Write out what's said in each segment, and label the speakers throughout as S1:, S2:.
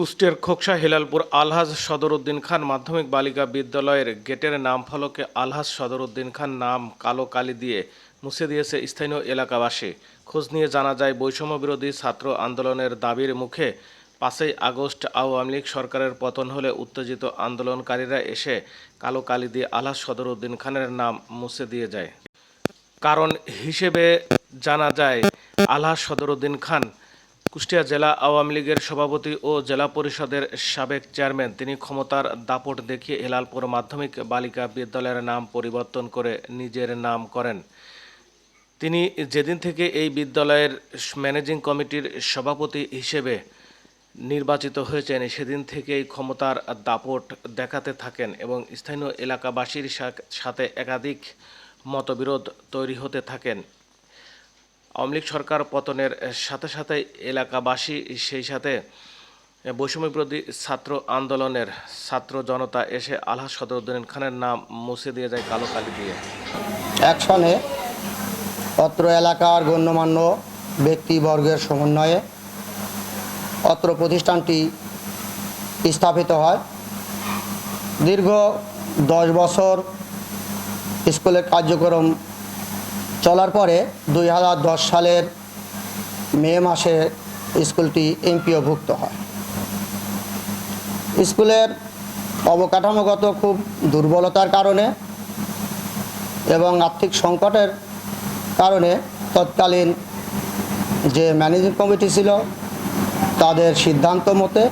S1: কুষ্টিয়ার খোকসা হেলালপুর আলহাজ সদরউদ্দিন খান মাধ্যমিক বালিকা বিদ্যালয়ের গেটের নাম ফলকে আলহাজ সদরউদ্দিন খান নাম কালো কালি দিয়ে মুছে দিয়েছে স্থানীয় এলাকাবাসী। খোঁজ নিয়ে জানা যায়, বৈষম্য বিরোধী ছাত্র আন্দোলনের দাবির মুখে পাঁচই আগস্ট আওয়ামী লীগ সরকারের পতন হলে উত্তেজিত আন্দোলনকারীরা এসে কালো কালি দিয়ে আলহাজ সদরউদ্দিন খানের নাম মুছে দিয়ে যায়। কারণ হিসেবে জানা যায়, আলহাজ সদরউদ্দিন খান কুষ্টিয়া জেলা আওয়ামী লীগের সভাপতি ও জেলা পরিষদের সাবেক চেয়ারম্যান, তিনি ক্ষমতার দাপট দেখিয়ে হেলালপুর মাধ্যমিক বালিকা বিদ্যালয়ের নাম পরিবর্তন করে নিজের নাম করেন। তিনি যেদিন থেকে এই বিদ্যালয়ের ম্যানেজিং কমিটির সভাপতি হিসেবে নির্বাচিত হয়েছেন, সেদিন থেকেই ক্ষমতার দাপট দেখাতে থাকেন এবং স্থানীয় এলাকাবাসীর সাথে একাধিক মতবিরোধ তৈরি হতে থাকেন। আওয়ামী লীগ সরকার পতনের সাথে সাথে এলাকাবাসী সেই সাথে বৈষম্য বিরোধী ছাত্র আন্দোলনের ছাত্র জনতা এসে আলহাজ সদরুদ্দিন খানের নাম মুছে দিয়ে যায় কালো কালি দিয়ে।
S2: অ্যাকশনে অত্র এলাকার গণ্যমান্য ব্যক্তিবর্গের সমন্বয়ে অত্র প্রতিষ্ঠানটি স্থাপিত হয়। দীর্ঘ দশ বছর স্কুলের কার্যক্রম চলার পরে দুই হাজার দশ সালের মে মাসে স্কুলটি এমপিওভুক্ত হয়। স্কুলের অবকাঠামোগত খুব দুর্বলতার কারণে এবং আর্থিক সংকটের কারণে তৎকালীন যে ম্যানেজিং কমিটি ছিল, তাদের সিদ্ধান্ত মতে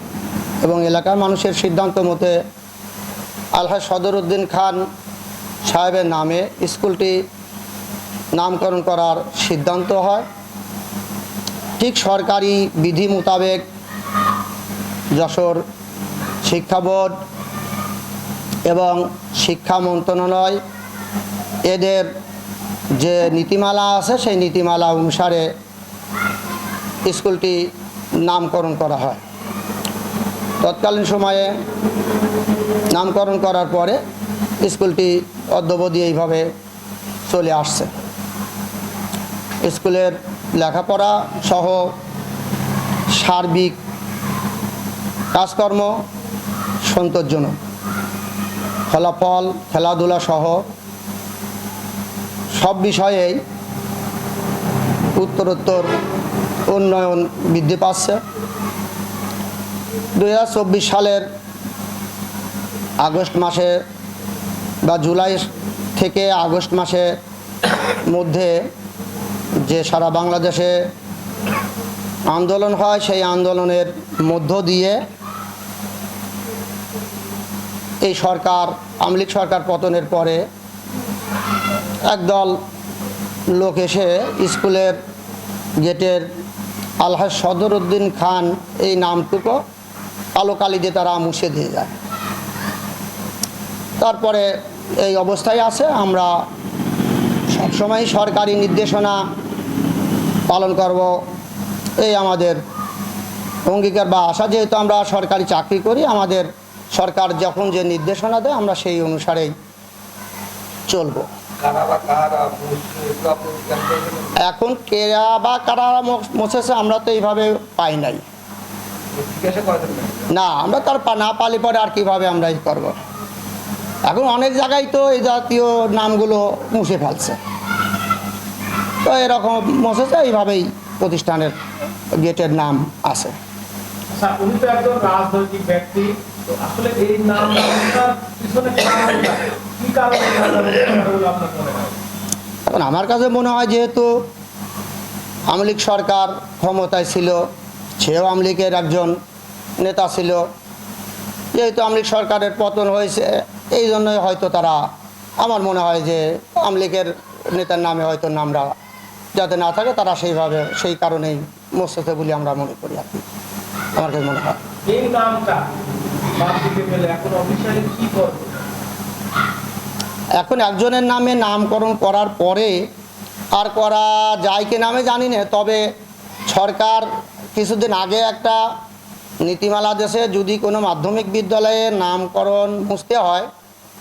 S2: এবং এলাকার মানুষের সিদ্ধান্ত মতে আলহাজ সদরউদ্দিন খান সাহেবের নামে স্কুলটি নামকরণ করার সিদ্ধান্ত হয়। ঠিক সরকারি বিধি মোতাবেক যশোর শিক্ষা বোর্ড এবং শিক্ষা মন্ত্রণালয় এদের যে নীতিমালা আছে, সেই নীতিমালা অনুসারে স্কুলটি নামকরণ করা হয়। তৎকালীন সময়ে নামকরণ করার পরে স্কুলটি অদ্যবধি এইভাবে চলে আসছে। স্কুলের লেখাপড়া সহ সার্বিক কাজকর্ম সন্তোষজনক। ফলাফল, খেলাধুলা সহ সব বিষয়েই উত্তরোত্তর উন্নয়ন বৃদ্ধি পাচ্ছে। দু হাজার চব্বিশ সালের আগস্ট মাসে বা জুলাই থেকে আগস্ট মাসে মধ্যে যে সারা বাংলাদেশে আন্দোলন হয়, সেই আন্দোলনের মধ্য দিয়ে এই সরকার আমলিক সরকার পতনের পরে একদল লোক এসে স্কুলের গেটের আলহাজ সদরউদ্দিন খান এই নামটুকু কালো কালি দিয়ে তারা মুছে দিয়ে যায়। তারপরে এই অবস্থায় আছে, আমরা সবসময় সরকারি নির্দেশনা পালন করব এই আমাদের অঙ্গীকার বা আশা যেহেতু আমরা সরকারি চাকরি করি, আমাদের সরকার যখন যে নির্দেশনা দেয়, আমরা সেই অনুসারেই চলবো? এখন কেরা বা কারা মুছেছে আমরা তো এইভাবে পাই নাই
S3: না?
S2: আমরা তার না পালি পরে আর কীভাবে আমরা এই করব এখন অনেক জায়গায় তো এই জাতীয় নামগুলো মুছে ফেলছে তো এরকম মুছেছে এইভাবেই প্রতিষ্ঠানের গেটের নাম আছে।
S4: আচ্ছা
S2: এখন আমার কাছে মনে হয় যেহেতু আমলিক সরকার ক্ষমতায় ছিল সেও আমলিকের একজন নেতা ছিল যেহেতু আমলিক সরকারের পতন হয়েছে এই জন্যই হয়তো তারা আমার মনে হয় যে আমলিকের নেতার নামে হয়তো নামরা যাতে না থাকে তারা সেইভাবে সেই কারণেই মোস্তেছে বলে আমরা মনে করি আর কি। আমার কাছে মনে হয়। এখন একজনের নামে নামকরণ করার পরে আর করা যায় কি নামে জানি না তবে সরকার কিছুদিন আগে একটা নীতিমালা দেশে যদি কোনো মাধ্যমিক বিদ্যালয়ে নামকরণ মুছতে হয়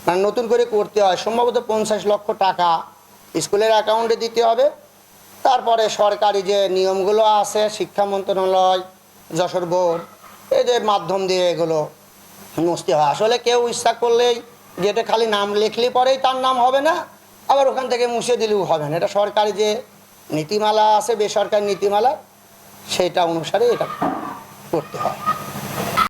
S2: মানে নতুন করে করতে হয় সম্ভবত পঞ্চাশ লক্ষ টাকা স্কুলের অ্যাকাউন্টে দিতে হবে। তারপরে সরকারি যে নিয়মগুলো আছে, শিক্ষা মন্ত্রণালয়, যশোর বোর্ড, এদের মাধ্যম দিয়ে এগুলো মুছতে হয়। আসলে কেউ ইচ্ছা করলেই গেটে খালি নাম লিখলে পরেই তার নাম হবে না, আবার ওখান থেকে মুছে দিলেও হবে না। এটা সরকারি যে নীতিমালা আছে, বেসরকারি নীতিমালা, সেটা অনুসারে এটা করতে হয়।